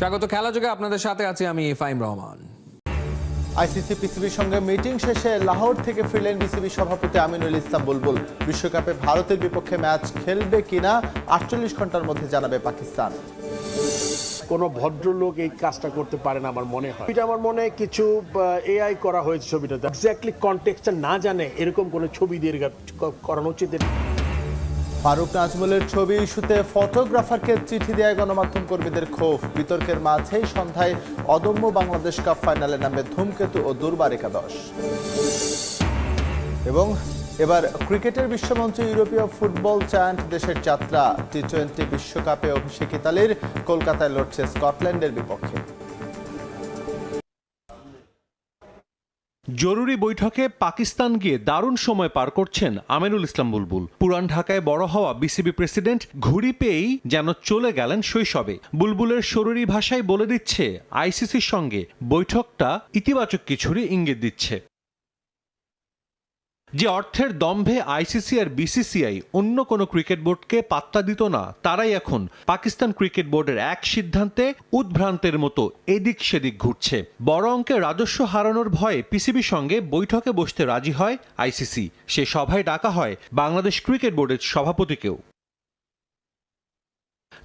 স্বাগত খেলা যোগে আপনাদের সাথে আছি আমি ফাইম রহমান। আইসিসি পিসিবির সঙ্গে মিটিং শেষে লাহোর থেকে ফিরলেন বিসিবি সভাপতি আমিনুল ইসলাম বুলবুল। বিশ্বকাপে ভারতের বিপক্ষে ম্যাচ খেলবে কিনা আটচল্লিশ ঘণ্টার মধ্যে জানাবে পাকিস্তান। কোনো ভদ্রলোক এই কাজটা করতে পারে না আমার মনে হয়। এটা আমার মনে হয় কিছু এআই করা হয়েছে ছবিটাতে। এক্স্যাক্টলি কনটেক্সটটা না জানে এরকম কোনো ছবি দিয়ে করানো উচিত। ফারুক নাজমুলের ছবি ইস্যুতে ফটোগ্রাফারকে চিঠি দেয় গণমাধ্যম কর্মীদের ক্ষোভ। বিতর্কের মাঝেই সন্ধ্যায় অদম্য বাংলাদেশ কাপ ফাইনালে নামে ধূমকেতু ও দুর্বার একাদশ। এবং এবার ক্রিকেটের বিশ্বমঞ্চে ইউরোপীয় ফুটবল চায়ান্ট দেশের যাত্রা। টি টোয়েন্টি বিশ্বকাপে অভিষেক ইতালির, কলকাতায় লড়ছে স্কটল্যান্ডের বিপক্ষে। জরুরি বৈঠকে পাকিস্তান গিয়ে দারুণ সময় পার করছেন আমিরুল ইসলাম বুলবুল। পুরান ঢাকায় বড় হওয়া বিসিবি প্রেসিডেন্ট ঘুরি পেয়েই যেন চলে গেলেন শৈশবে। বুলবুলের শরীরী ভাষায় বলে দিচ্ছে, আইসিসির সঙ্গে বৈঠকটা ইতিবাচক কিছুরই ইঙ্গিত দিচ্ছে। যে অর্থের দম্ভে আইসিসি আর বিসিসিআই অন্য কোনো ক্রিকেট বোর্ডকে পাত্তা দিত না, তারাই এখন পাকিস্তান ক্রিকেট বোর্ডের এক সিদ্ধান্তে উদ্ভ্রান্তের মতো এদিক সেদিক ঘুরছে। বড় অঙ্কে রাজস্ব হারানোর ভয়ে পিসিবির সঙ্গে বৈঠকে বসতে রাজি হয় আইসিসি। সে সভায় ডাকা হয় বাংলাদেশ ক্রিকেট বোর্ডের সভাপতিকেও।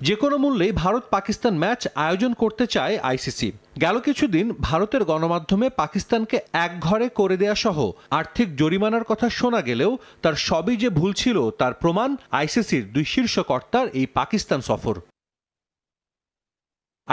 যে কোনো মূল্যেই ভারত পাকিস্তান ম্যাচ আয়োজন করতে চায় আইসিসি। গেল কিছুদিন ভারতের গণমাধ্যমে পাকিস্তানকে এক ঘরে করে দেয়া সহ আর্থিক জরিমানার কথা শোনা গেলেও তার সবই যে ভুল ছিল তার প্রমাণ আইসিসির দুই শীর্ষ কর্তার এই পাকিস্তান সফর।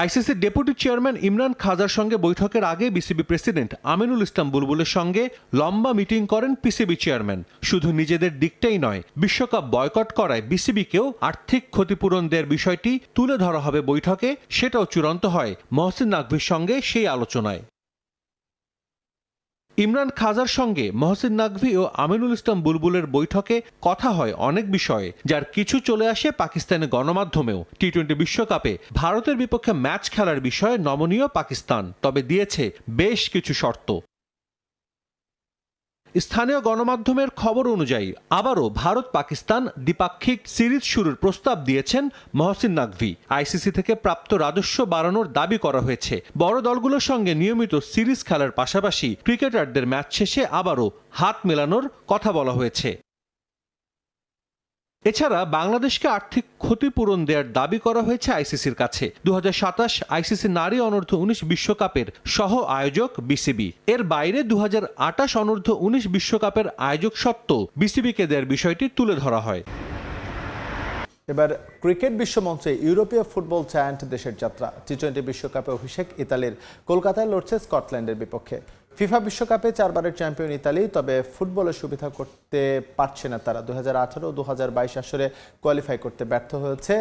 আইসিসির ডেপুটি চেয়ারম্যান ইমরান খাজার সঙ্গে বৈঠকের আগে বিসিবি প্রেসিডেন্ট আমিনুল ইসলাম বুলবুলের সঙ্গে লম্বা মিটিং করেন পিসিবি চেয়ারম্যান। শুধু নিজেদের দিকটাই নয়, বিশ্বকাপ বয়কট করায় বিসিবিকেও আর্থিক ক্ষতিপূরণ দেওয়ার বিষয়টি তুলে ধরা হবে বৈঠকে, সেটাও চূড়ান্ত হয় মহসিন নাকভির সঙ্গে সেই আলোচনায়। ইমরান খাজার সঙ্গে মহসিন নাকভি ও আমিনুল ইসলাম বুলবুলের বৈঠকে কথা হয় অনেক বিষয়ে, যার কিছু চলে আসে পাকিস্তানের গণমাধ্যমেও। টি টোয়েন্টি বিশ্বকাপে ভারতের বিপক্ষে ম্যাচ খেলার বিষয়ে নমনীয় পাকিস্তান, তবে দিয়েছে বেশ কিছু শর্ত। স্থানীয় গণমাধ্যমের খবর অনুযায়ী, আবারও ভারত পাকিস্তান দ্বিপাক্ষিক সিরিজ শুরুর প্রস্তাব দিয়েছেন মহসিন নাকভি। আইসিসি থেকে প্রাপ্ত রাজস্ব বাড়ানোর দাবি করা হয়েছে। বড় দলগুলোর সঙ্গে নিয়মিত সিরিজ খেলার পাশাপাশি ক্রিকেটারদের ম্যাচ শেষে আবারও হাত মেলানোর কথা বলা হয়েছে। এছাড়া বাংলাদেশকে আর্থিক ক্ষতিপূরণ দেওয়ার দাবি করা হয়েছে আইসিসির কাছে। দুহাজার সাতাশ আইসিসি নারী অনূর্ধ্ব উনিশ বিশ্বকাপের সহ আয়োজক বিসিবি। এর বাইরে দু অনূর্ধ্ব উনিশ বিশ্বকাপের আয়োজক সত্ত্ব বিসিবিকে দেওয়ার বিষয়টি তুলে ধরা হয়। এবার ক্রিকেট বিশ্বমঞ্চে ইউরোপীয় ফুটবল চায়ান্ট দেশের যাত্রা। টি টোয়েন্টি বিশ্বকাপে অভিষেক ইতালির, কলকাতায় লড়ছে স্কটল্যান্ডের বিপক্ষে। ফিফা বিশ্বকাপে চারবারের চ্যাম্পিয়ন ইতালি, তবে ফুটবলের সুবিধা করতে পারছে না তারা। দু হাজার আঠারো দু হাজার বাইশ আসরে কোয়ালিফাই করতে ব্যর্থ হয়েছে।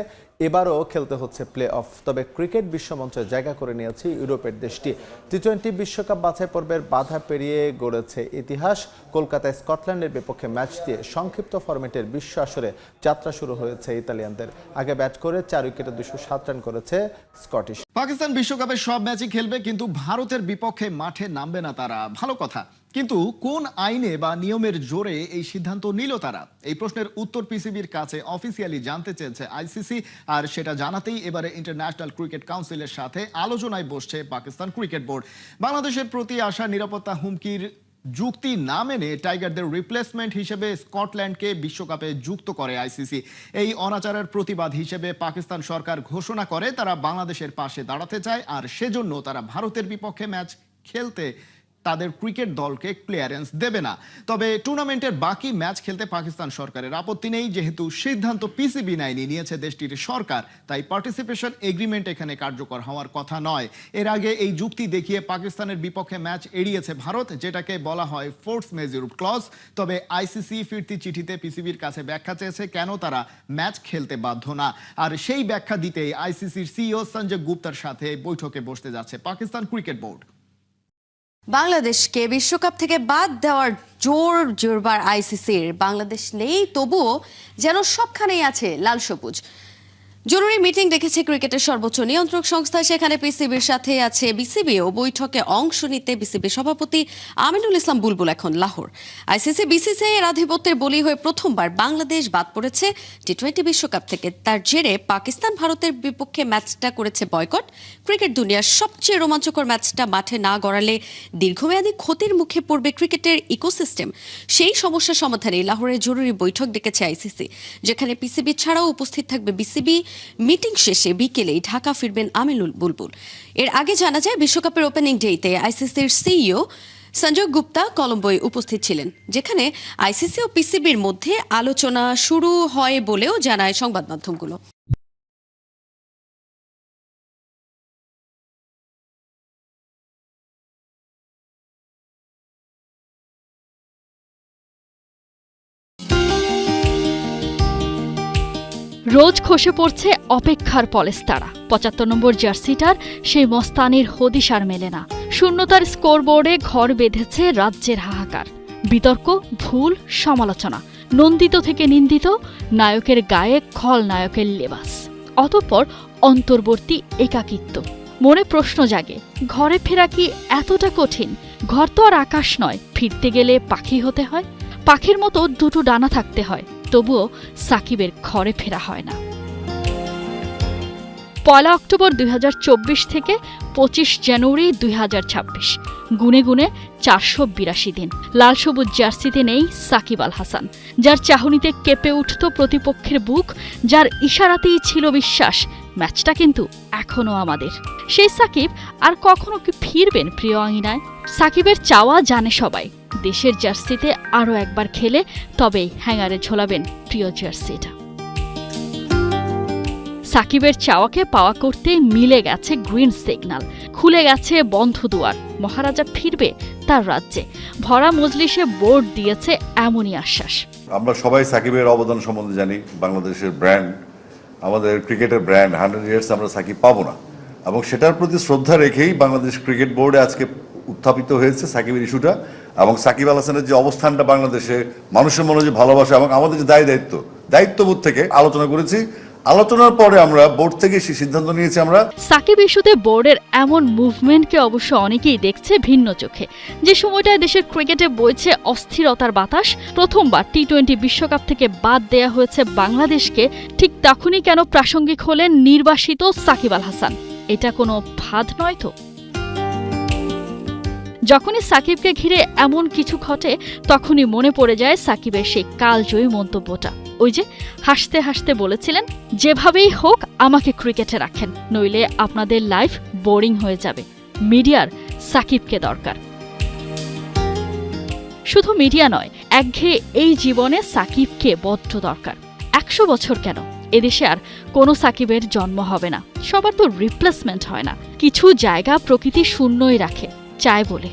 এবারও খেলতে হচ্ছে প্লে অফ তবে ক্রিকেট বিশ্বমঞ্চে জায়গা করে নিয়েছে ইউরোপের দেশটি। টি টোয়েন্টি বিশ্বকাপ বাছাই পর্বের বাধা পেরিয়ে গড়েছে ইতিহাস। কলকাতায় স্কটল্যান্ডের বিপক্ষে ম্যাচ দিয়ে সংক্ষিপ্ত ফরম্যাটের বিশ্ব আসরে যাত্রা শুরু হয়েছে ইতালিয়ানদের। আগে ব্যাট করে চার উইকেটে দুশো সাত রান করেছে স্কটিশ। পাকিস্তান বিশ্বকাপের সব ম্যাচই খেলবে, কিন্তু ভারতের বিপক্ষে মাঠে নামবে না তারা, ভালো কথা। কিন্তু কোন আইনে বা নিয়মের জোরে এই সিদ্ধান্ত নিল তারা? এই প্রশ্নের উত্তর পিসিবির কাছে অফিসিয়ালি জানতে চেয়েছে আইসিসি, আর সেটা জানাতেই এবারে ইন্টারন্যাশনাল ক্রিকেট কাউন্সিলের সাথে আলোচনায় বসছে পাকিস্তান ক্রিকেট বোর্ড। বাংলাদেশের প্রতি আসা নিরাপত্তা হুমকির যুক্তি না মেনে টাইগারদের রিপ্লেসমেন্ট হিসেবে স্কটল্যান্ডকে বিশ্বকাপে যুক্ত করে আইসিসি। এই অনাচারের প্রতিবাদ হিসেবে পাকিস্তান সরকার ঘোষণা করে, তারা বাংলাদেশের পাশে দাঁড়াতে চায়, আর সেজন্য তারা ভারতের বিপক্ষে ম্যাচ খেলতে তাদের ক্রিকেট দলকে ক্লিয়ারেন্স দেবে না। তবে টুর্নামেন্টের বাকি ম্যাচ খেলতে পাকিস্তান সরকারের আপত্তি নেই, যেহেতু সিদ্ধান্ত পিসিবি নাইনি নিয়েছে দেশটির সরকার। তাই পার্টিসিপেশন এগ্রিমেন্ট এখানে কার্যকর হওয়ার কথা নয়। এর আগে এই যুক্তি দেখিয়ে পাকিস্তানের বিপক্ষে ম্যাচ এড়িয়েছে ভারত, যেটাকে বলা হয় ফোর্স মেজর ক্লজ তবে আইসিসি ফিরতি চিঠিতে পিসিবির কাছে ব্যাখ্যা চেয়েছে কেন তারা ম্যাচ খেলতে বাধ্য না। আর সেই ব্যাখ্যা দিতেই আইসিসির সিইও সঞ্জয় গুপ্তার সাথে বৈঠকে বসতে যাচ্ছে পাকিস্তান ক্রিকেট বোর্ড। বাংলাদেশকে বিশ্বকাপ থেকে বাদ দেওয়ার জোর জোরবার আইসিসির। বাংলাদেশ নেই, তবুও যেন সবখানেই আছে লাল সবুজ। জরুরি মিটিং ডেকেছে ক্রিকেটের সর্বোচ্চ নিয়ন্ত্রক সংস্থা। সেখানে পিসিবির সাথে আছে বিসিবি ও বৈঠকে অংশ নিতে বিসিবি সভাপতি আমিনুল ইসলাম বুলবুল এখন লাহোর। আইসিসি বিসিসিআই এর আধিপত্যের বলি হয়ে প্রথমবার বাংলাদেশ বাদ পড়েছে টি টোয়েন্টি বিশ্বকাপ থেকে। তার জেরে পাকিস্তান ভারতের বিপক্ষে ম্যাচটা করেছে বয়কট। ক্রিকেট দুনিয়ার সবচেয়ে রোমাঞ্চকর ম্যাচটা মাঠে না গড়ালে দীর্ঘমেয়াদী ক্ষতির মুখে পড়বে ক্রিকেটের ইকোসিস্টেম। সেই সমস্যা সমাধানে লাহোরে জরুরি বৈঠক ডেকেছে আইসিসি, যেখানে পিসিবি ছাড়াও উপস্থিত থাকবে বিসিবি মিটিং শেষে বিকেলেই ঢাকা ফিরবেন আমিনুল বুলবুল। এর আগে জানা যায়, বিশ্বকাপের ওপেনিং ডেতে আইসিসির সিইও সঞ্জয় গুপ্তা কলম্বোয় উপস্থিত ছিলেন, যেখানে আইসিসি ও পিসিবির মধ্যে আলোচনা শুরু হয় বলেও জানায় সংবাদ মাধ্যমগুলো। রোজ খসে পড়ছে অপেক্ষার পলেস্তারা। পঁচাত্তর নম্বর জার্সিটার সেই মস্তানির হদিশ আর মেলে না। শূন্যতার স্কোরবোর্ডে ঘর বেঁধেছে রাজ্যের হাহাকার। বিতর্ক, ভুল, সমালোচনা, নন্দিত থেকে নিন্দিত, নায়কের গায়ে খল নায়কের লেবাস। অতঃপর অন্তর্বর্তী একাকিত্ব। মনে প্রশ্ন জাগে, ঘরে ফেরা কি এতটা কঠিন? ঘর তো আর আকাশ নয়, ফিরতে গেলে পাখি হতে হয়। পাখির মতো দুটো ডানা থাকতে হয়। তবুও সাকিবের ঘরে ফেরা হয় না। পয়লা অক্টোবর দুই হাজার চব্বিশ থেকে পঁচিশ জানুয়ারি দুই গুনে গুনে চারশো বিরাশি দিন। লাল সবুজ জার্সিতে নেই সাকিব আল হাসান, যার চাহনিতে কেঁপে উঠত প্রতিপক্ষের বুক, যার ইশারাতেই ছিল বিশ্বাস, ম্যাচটা কিন্তু এখনও আমাদের। সেই সাকিব আর কখনো কি ফিরবেন প্রিয় আঙিনায়? সাকিবের চাওয়া জানে সবাই। দেশের জার্সিতে আরও একবার খেলে তবেই হ্যাঙ্গারে ঝোলাবেন প্রিয় জার্সিটা। সাকিবের চাওয়াকে পাওয়া করতে মিলে গেছে গ্রিন সিগন্যাল। খুলে গেছে বন্ধ দুয়ার। মহারাজা ফিরবে তার রাজ্যে। ভরা মজলিসে বোর্ড দিয়েছে এমনই আশ্বাস। আমরা সবাই সাকিবের অবদান সম্বন্ধে জানি, বাংলাদেশের ব্র্যান্ড। আমাদের ক্রিকেটের ব্র্যান্ড, হান্ড্রেড ইয়ার্স আমরা সাকিব পাবো না। এবং সেটার প্রতি শ্রদ্ধা রেখেই বাংলাদেশ ক্রিকেট বোর্ডে আজকে উত্থাপিত হয়েছে সাকিবের ইস্যুটা। এবং সাকিব আল হাসানের যে অবস্থানটা বাংলাদেশে, মানুষের মনে যে ভালোবাসা এবং আমাদের যে দায় দায়িত্ব, দায়িত্ববোধ থেকে আলোচনা করেছি। আলোচনার পরে আমরা বোর্ড থেকে সেই সিদ্ধান্ত নিয়েছি আমরা। সাকিব ইস্যুতে বোর্ডের এমন মুভমেন্টকে অবশ্য অনেকেই দেখছে ভিন্ন চোখে। যে সময়টায় দেশের ক্রিকেটে বইছে অস্থিরতার বাতাস, প্রথমবার টি টোয়েন্টি বিশ্বকাপ থেকে বাদ দেয়া হয়েছে বাংলাদেশকে, ঠিক তখনই কেন প্রাসঙ্গিক হলেন নির্বাসিত সাকিব আল হাসান। এটা কোনো ফাঁদ নয় তো? যখনই সাকিবকে ঘিরে এমন কিছু ঘটে, তখনই মনে পড়ে যায় সাকিবের সেই কালজয়ী মন্তব্যটা। ওই যে হাসতে হাসতে বলেছিলেন, যেভাবেই হোক আমাকে ক্রিকেটে রাখেন, নইলে আপনাদের লাইফ বোরিং হয়ে যাবে। মিডিয়ার সাকিবকে দরকার। শুধু মিডিয়া নয়, একঘেয়ে এই জীবনে সাকিবকে বড্ড দরকার। একশো বছর কেন? এদেশে আর কোনো সাকিবের জন্ম হবে না। সবার তো রিপ্লেসমেন্ট হয় না। কিছু জায়গা প্রকৃতি শূন্যই রাখে। চায় বলে।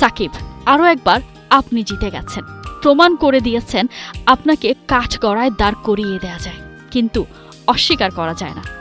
সাকিব আরও একবার আপনি জিতে গেছেন। প্রমাণ করে দিয়েছেন, আপনাকে কাঠ গড়ায় দাঁড় করিয়ে দেয়া যায়। কিন্তু অস্বীকার করা যায় না।